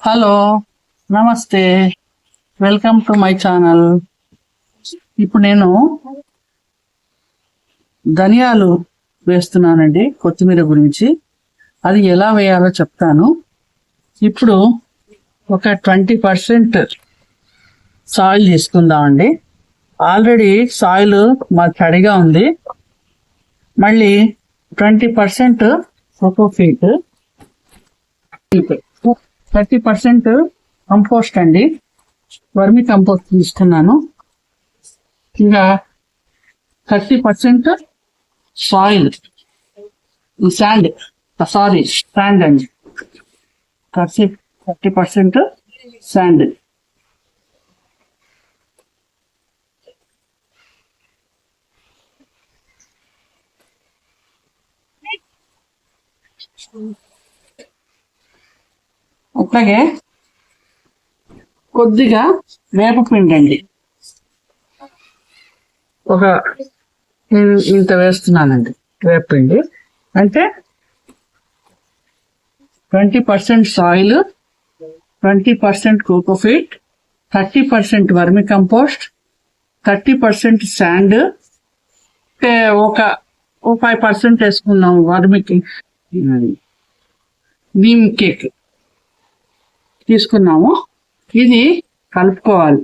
Hello నమస్తే. Welcome to my channel ఇప్పుడు నేను ధనియాలు వేస్తున్నానండి కొత్తిమీర గురించి. అది ఎలా వేయాలో చెప్తాను. ఇప్పుడు ఒక ట్వంటీ పర్సెంట్ సాయిల్ తీసుకుందామండి. ఆల్రెడీ సాయిల్ మా తడిగా ఉంది. మళ్ళీ twenty percent coco peat thirty percent compost అండి. వర్మి కంపోస్ట్ ఇస్తున్నాను ఇంకా thirty percent soil sand sorry sand అండి. Thirty thirty percent sand. అట్లాగే కొద్దిగా వేపపిండి అండి ఒక ఇంత వేస్తున్నానండి వేపపిండి అంటే twenty percent soil twenty percent cocopeat thirty percent vermi compost thirty percent sand ఒక ఫైవ్ పర్సెంట్ వేసుకున్నాం వర్మికి. Neem cake. తీసుకున్నాము. ఇది కలుపుకోవాలి.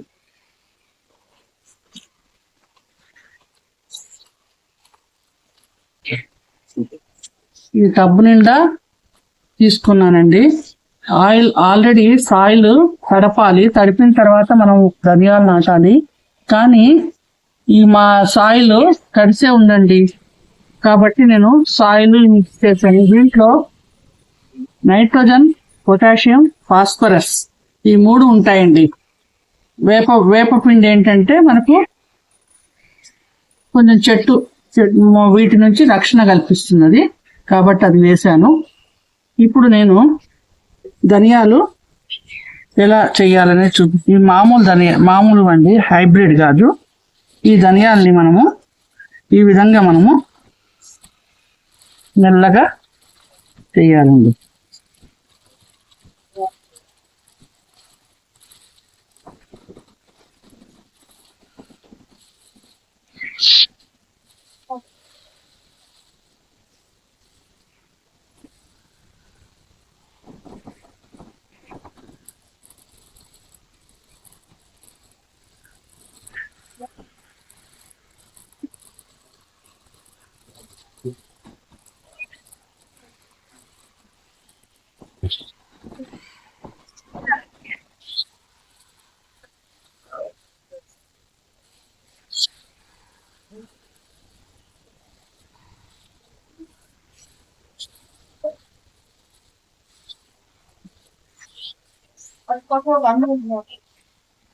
ఈ టబ్బు నిండా తీసుకున్నానండి. ఆయిల్ ఆల్రెడీ సాయిల్ తడపాలి. తడిపిన తర్వాత మనం ధనియాలు నాటాలి. కానీ ఈ మా సాయిల్ తడిసే ఉందండి. కాబట్టి నేను సాయిల్ మిక్స్ చేశాను. దీంట్లో నైట్రోజన్ పొటాషియం ఫాస్ఫరస్ ఈ మూడు ఉంటాయండి. వేప వేపపిండి ఏంటంటే మనకు కొంచెం చెట్టు వీటి నుంచి రక్షణ కల్పిస్తున్నది. కాబట్టి అది వేశాను. ఇప్పుడు నేను ధనియాలు ఎలా చేయాలని చూ ఈ మామూలు ధనియా మామూలు అండి హైబ్రిడ్ కాదు. ఈ ధనియాల్ని మనము ఈ విధంగా మనము మెల్లగా చేయాలండి.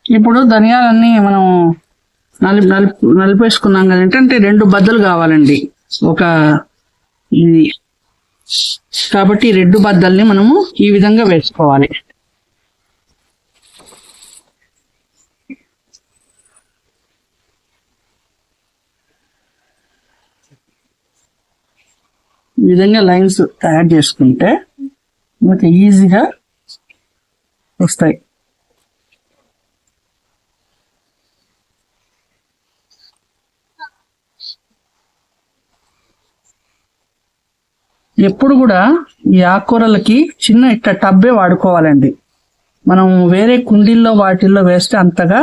ఇప్పుడు ధనియాలన్నీ మనం నలిపి నలిపి నలిపేసుకున్నాం కదంటే అంటే రెండు బద్దలు కావాలండి. ఒక ఇది కాబట్టి రెడ్ బద్దల్ని మనము ఈ విధంగా వేసుకోవాలి. ఈ విధంగా లైన్స్ తయారు చేసుకుంటే మనకి ఈజీగా వస్తాయి. ఎప్పుడు కూడా ఈ ఆకుకూరలకి చిన్న ఇట్ట టబ్బే వాడుకోవాలండి. మనం వేరే కుండీల్లో వాటిల్లో వేస్తే అంతగా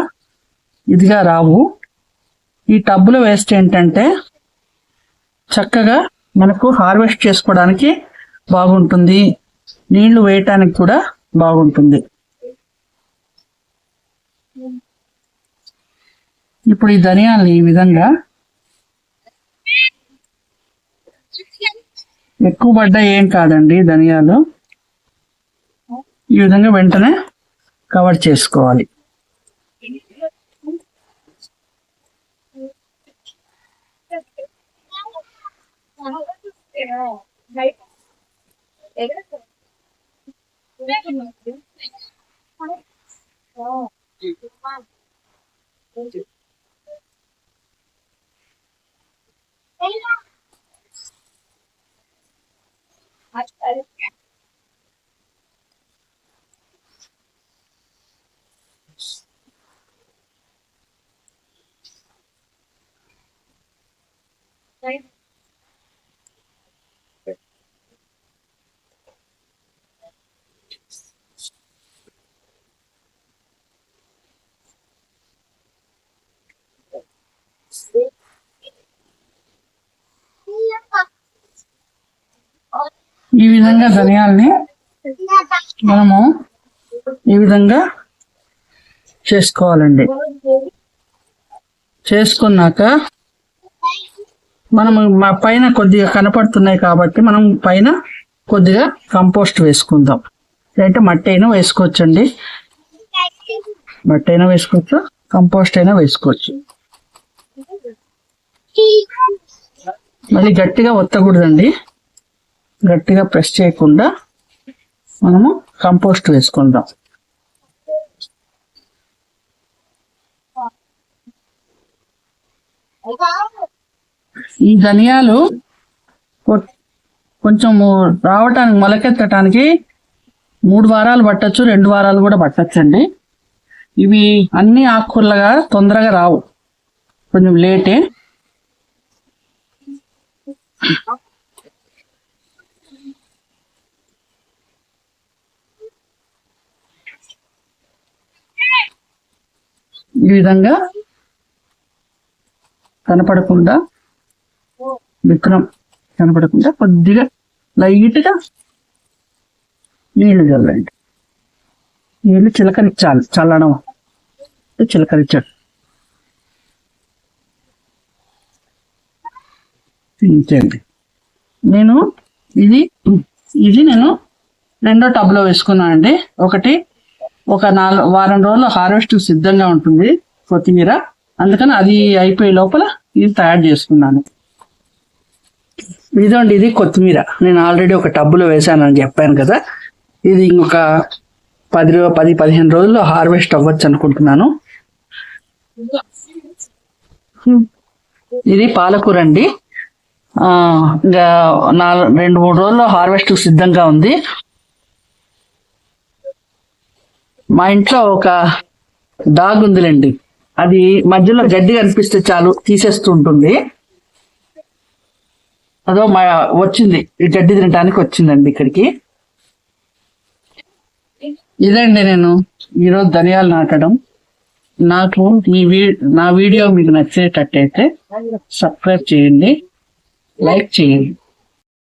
ఇదిగా రావు. ఈ టబ్బులో వేస్తే ఏంటంటే చక్కగా మనకు హార్వెస్ట్ చేసుకోవడానికి బాగుంటుంది. నీళ్ళు వేయటానికి కూడా బాగుంటుంది. ఇప్పుడు ఈ ధనియాల్ని ఈ విధంగా ఎక్కువ పడ్డా ఏం కాదండి ధనియాలు ఈ విధంగా వెంటనే కవర్ చేసుకోవాలి Thank you. आजकल ఈ విధంగా ధనియాల్ని మనము ఈ విధంగా చేసుకోవాలండి. చేసుకున్నాక మనం పైన కొద్దిగా కనపడుతున్నాయి కాబట్టి మనం పైన కొద్దిగా కంపోస్ట్ వేసుకుందాం. లేదంటే మట్టి అయినా వేసుకోవచ్చండి. మట్టి అయినా వేసుకోవచ్చు? కంపోస్ట్ అయినా వేసుకోవచ్చు. మళ్ళీ గట్టిగా ఒత్తకూడదండి. గట్టిగా ప్రెస్ చేయకుండా మనము కంపోస్ట్ వేసుకుందాం. ఈ ధనియాలు కొంచెం రావటానికి మొలకెత్తటానికి మూడు వారాలు పట్టచ్చు రెండు వారాలు కూడా పట్టచ్చండి. ఇవి అన్ని ఆకుకూరలుగా తొందరగా రావు. కొంచెం లేటే. ఈ విధంగా కనపడకుండా విత్తనం కనపడకుండా కొద్దిగా లైట్గా నీళ్ళు చల్లండి. నీళ్ళు చిలకరించాలి చల్లడం. చిలకరించాలి ఇంతేండి నేను ఇది ఇది నేను రెండో టబ్లో వేసుకున్నాను అండి ఒకటి ఒక నాలుగు వారం రోజులు హార్వెస్ట్ సిద్ధంగా ఉంటుంది కొత్తిమీర. అందుకని అది అయిపోయే లోపల ఇది తయారు చేసుకున్నాను. ఇదండి ఇది కొత్తిమీర. నేను ఆల్రెడీ ఒక టబ్బులో వేశానని చెప్పాను కదా. ఇది ఇంకొక పది రో పది పదిహేను రోజుల్లో హార్వెస్ట్ అవ్వచ్చు అనుకుంటున్నాను. ఇది పాలకూర అండి. ఇంకా నాలుగు రెండు మూడు రోజుల్లో హార్వెస్ట్ సిద్ధంగా ఉంది. మా ఇంట్లో ఒక డాగ్ ఉందిలేండి. అది మధ్యలో గడ్డి కనిపిస్తే చాలు తీసేస్తూ ఉంటుంది. అదో మా వచ్చింది. ఈ గడ్డి తినడానికి వచ్చిందండి ఇక్కడికి. ఇదండి నేను ఈరోజు ధనియాలు నాటడం. నాకు ఈ వీ నా వీడియో మీకు నచ్చేటట్టయితే సబ్స్క్రైబ్ చేయండి. లైక్ చేయండి.